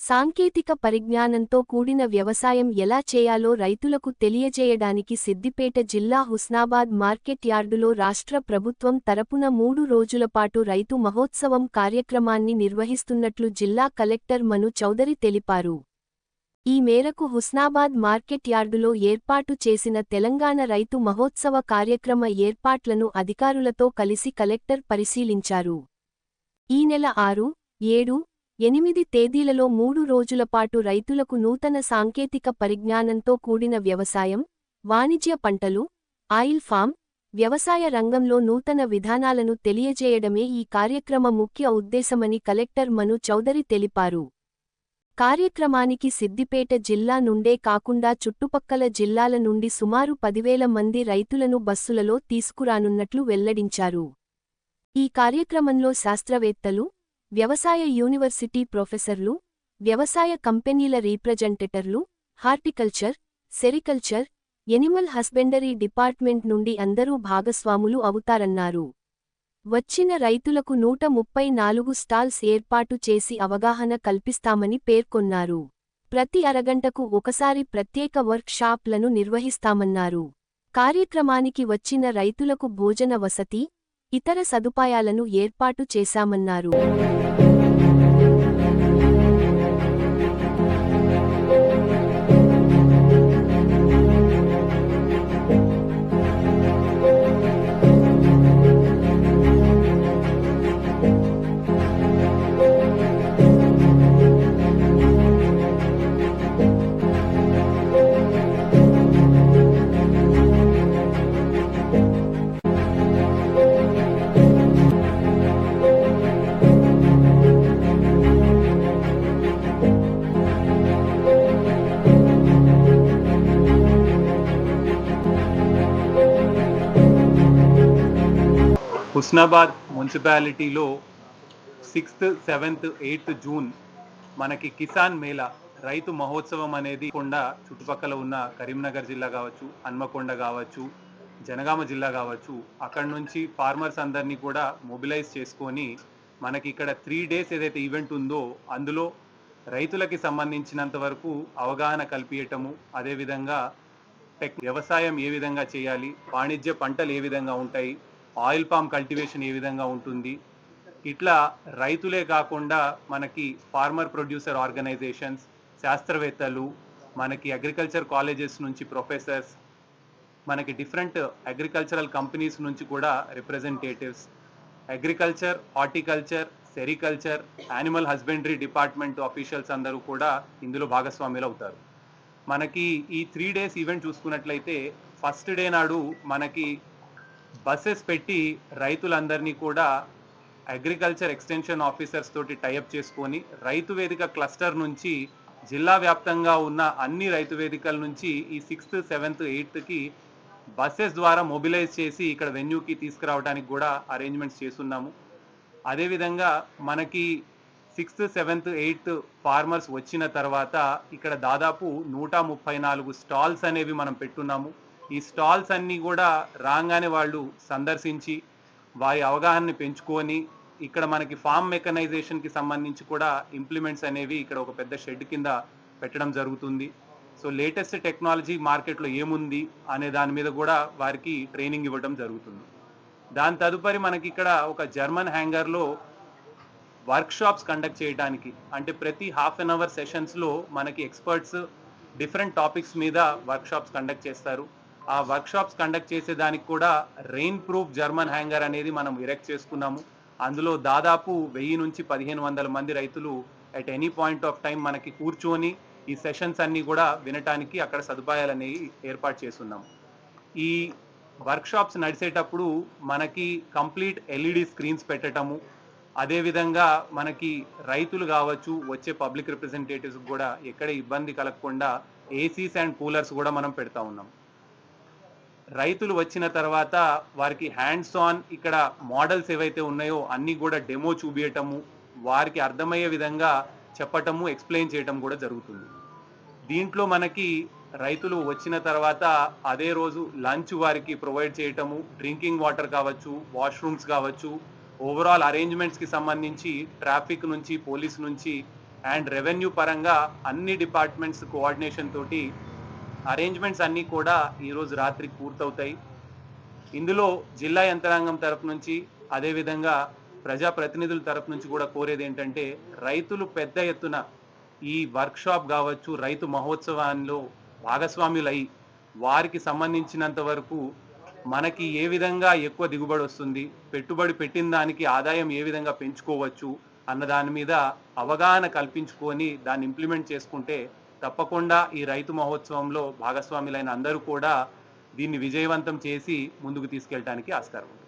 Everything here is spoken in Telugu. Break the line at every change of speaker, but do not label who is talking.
సాంకేతిక పరిజ్ఞానంతో కూడిన వ్యవసాయం ఎలా చేయాలో రైతులకు తెలియజేయడానికి సిద్దిపేట జిల్లా హుస్నాబాద్ మార్కెట్ యార్డులో రాష్ట్ర ప్రభుత్వం తరపున మూడు రోజులపాటు రైతు మహోత్సవం కార్యక్రమాన్ని నిర్వహిస్తున్నట్లు జిల్లా కలెక్టర్ మను చౌదరి తెలిపారు. ఈ మేరకు హుస్నాబాద్ మార్కెట్ యార్డులో ఏర్పాటు చేసిన తెలంగాణ రైతు మహోత్సవ కార్యక్రమ ఏర్పాట్లను అధికారులతో కలిసి కలెక్టర్ పరిశీలించారు. ఈ నెల ఆరు ఏడు ఎనిమిది తేదీలలో మూడు రోజులపాటు రైతులకు నూతన సాంకేతిక పరిజ్ఞానంతో కూడిన వ్యవసాయం వాణిజ్య పంటలు ఆయిల్ ఫామ్ వ్యవసాయ రంగంలో నూతన విధానాలను తెలియజేయడమే ఈ కార్యక్రమ ముఖ్య ఉద్దేశమని కలెక్టర్ మను చౌదరి తెలిపారు. కార్యక్రమానికి సిద్దిపేట జిల్లా నుండే కాకుండా చుట్టుపక్కల జిల్లాల నుండి సుమారు పదివేల మంది రైతులను బస్సులలో తీసుకురానున్నట్లు వెల్లడించారు. ఈ కార్యక్రమంలో శాస్త్రవేత్తలు వ్యవసాయ యూనివర్సిటీ ప్రొఫెసర్లు వ్యవసాయ కంపెనీల రీప్రజెంటేటర్లు horticulture sericulture animal husbandry department నుండి అందరూ భాగస్వాములు అవుతారన్నారు. వచ్చిన రైతులకు నూట ముప్పై నాలుగు స్టాల్స్ ఏర్పాటు చేసి అవగాహన కల్పిస్తామని పేర్కొన్నారు. ప్రతి అరగంటకు ఒకసారి ప్రత్యేక వర్క్ షాప్లను నిర్వహిస్తామన్నారు. కార్యక్రమానికి వచ్చిన రైతులకు భోజన వసతి ఇతర సదుపాయాలను ఏర్పాటు చేశామన్నారు.
హుస్నాబాద్ మున్సిపాలిటీలో సిక్స్త్ సెవెంత్ ఎయిత్ జూన్ మనకి కిసాన్ మేళా రైతు మహోత్సవం అనేది కొండ చుట్టుపక్కల ఉన్న కరీంనగర్ జిల్లా కావచ్చు హన్మకొండ కావచ్చు జనగామ జిల్లా కావచ్చు అక్కడ నుంచి ఫార్మర్స్ అందరినీ కూడా మొబిలైజ్ చేసుకొని మనకి ఇక్కడ త్రీ డేస్ ఏదైతే ఈవెంట్ ఉందో అందులో రైతులకి సంబంధించినంత వరకు అవగాహన కల్పించటము అదేవిధంగా టెక్ వ్యవసాయం ఏ విధంగా చేయాలి వాణిజ్య పంటలు ఏ విధంగా ఉంటాయి ఆయిల్ పామ్ కల్టివేషన్ ఏ విధంగా ఉంటుంది? ఇట్లా రైతులే కాకుండా మనకి ఫార్మర్ ప్రొడ్యూసర్ ఆర్గనైజేషన్స్ శాస్త్రవేత్తలు మనకి అగ్రికల్చర్ కాలేజెస్ నుంచి ప్రొఫెసర్స్ మనకి డిఫరెంట్ అగ్రికల్చరల్ కంపెనీస్ నుంచి కూడా representatives. Agriculture horticulture sericulture animal husbandry department officials అందరూ కూడా ఇందులో భాగస్వాములు అవుతారు. మనకి ఈ త్రీ డేస్ ఈవెంట్ చూసుకున్నట్లయితే ఫస్ట్ డే నాడు మనకి బస్సెస్ పెట్టి రైతులందరినీ కూడా అగ్రికల్చర్ ఎక్స్టెన్షన్ ఆఫీసర్స్ తోటి టైఅప్ చేసుకొని రైతు వేదిక క్లస్టర్ నుంచి జిల్లా వ్యాప్తంగా ఉన్న అన్ని రైతు వేదికల నుంచి ఈ సిక్స్త్ సెవెంత్ ఎయిత్కి బస్సెస్ ద్వారా మొబిలైజ్ చేసి ఇక్కడ వెన్యూకి తీసుకురావడానికి కూడా అరేంజ్మెంట్స్ చేస్తున్నాము. అదేవిధంగా మనకి సిక్స్త్ సెవెంత్ ఎయిత్ ఫార్మర్స్ వచ్చిన తర్వాత ఇక్కడ దాదాపు నూట ముప్పై నాలుగు స్టాల్స్ అనేవి మనం పెట్టున్నాము. ఈ స్టాల్స్ అన్నీ కూడా రాగానే వాళ్ళు సందర్శించి వారి అవగాహనని పెంచుకొని ఇక్కడ మనకి ఫామ్ మెకనైజేషన్కి సంబంధించి కూడా ఇంప్లిమెంట్స్ అనేవి ఇక్కడ ఒక పెద్ద షెడ్ కింద పెట్టడం జరుగుతుంది. సో లేటెస్ట్ టెక్నాలజీ మార్కెట్లో ఏముంది అనే దాని మీద కూడా వారికి ట్రైనింగ్ ఇవ్వడం జరుగుతుంది. దాని తదుపరి మనకి ఇక్కడ ఒక జర్మన్ హ్యాంగర్లో వర్క్ షాప్స్ కండక్ట్ చేయడానికి అంటే ప్రతి హాఫ్ అన్ అవర్ సెషన్స్లో మనకి ఎక్స్పర్ట్స్ డిఫరెంట్ టాపిక్స్ మీద వర్క్ షాప్స్ కండక్ట్ చేస్తారు. ఆ వర్క్షాప్స్ కండక్ట్ చేసేదానికి కూడా రెయిన్ ప్రూఫ్ జర్మన్ హ్యాంగర్ అనేది మనం ఇరెక్ట్ చేసుకున్నాము. అందులో దాదాపు వెయ్యి నుంచి పదిహేను వందల మంది రైతులు at any point of time మనకి కూర్చొని ఈ సెషన్స్ అన్నీ కూడా వినటానికి అక్కడ సదుపాయాలు అనేవి ఏర్పాటు చేస్తున్నాం ఈ వర్క్షాప్స్ నడిచేటప్పుడు మనకి కంప్లీట్ ఎల్ఈడి స్క్రీన్స్ పెట్టటము అదేవిధంగా మనకి రైతులు కావచ్చు వచ్చే పబ్లిక్ రిప్రజెంటేటివ్స్ కూడా ఎక్కడ ఇబ్బంది కలగకుండా ఏసీస్ అండ్ కూలర్స్ కూడా మనం పెడతా ఉన్నాం రైతులు వచ్చిన తర్వాత వారికి హ్యాండ్స్ ఆన్ ఇక్కడ మోడల్స్ ఏవైతే ఉన్నాయో అన్ని కూడా డెమో చూపించటము వారికి అర్థమయ్యే విధంగా చెప్పటము ఎక్స్ప్లెయిన్ చేయటం కూడా జరుగుతుంది. దీంట్లో మనకి రైతులు వచ్చిన తర్వాత అదే రోజు లంచ్ వారికి ప్రొవైడ్ చేయటము డ్రింకింగ్ వాటర్ కావచ్చు వాష్రూమ్స్ కావచ్చు ఓవరాల్ అరేంజ్మెంట్స్కి సంబంధించి ట్రాఫిక్ నుంచి పోలీస్ నుంచి అండ్ రెవెన్యూ పరంగా అన్ని డిపార్ట్మెంట్స్ కోఆర్డినేషన్ తోటి అరేంజ్మెంట్స్ అన్నీ కూడా ఈరోజు రాత్రికి పూర్తవుతాయి. ఇందులో జిల్లా యంత్రాంగం తరపు నుంచి అదేవిధంగా ప్రజాప్రతినిధుల తరపు నుంచి కూడా కోరేది ఏంటంటే రైతులు పెద్ద ఎత్తున ఈ వర్క్షాప్ కావచ్చు రైతు మహోత్సవాల్లో భాగస్వాములై వారికి సంబంధించినంత వరకు మనకి ఏ విధంగా ఎక్కువ దిగుబడి వస్తుంది పెట్టుబడి పెట్టిన దానికి ఆదాయం ఏ విధంగా పెంచుకోవచ్చు అన్న దాని మీద అవగాహన కల్పించుకొని దాన్ని ఇంప్లిమెంట్ చేసుకుంటే తప్పకుండా ఈ రైతు మహోత్సవంలో భాగస్వాములైన అందరూ కూడా దీన్ని విజయవంతం చేసి ముందుకు తీసుకెళ్ళడానికి ఆస్కారం ఉంది.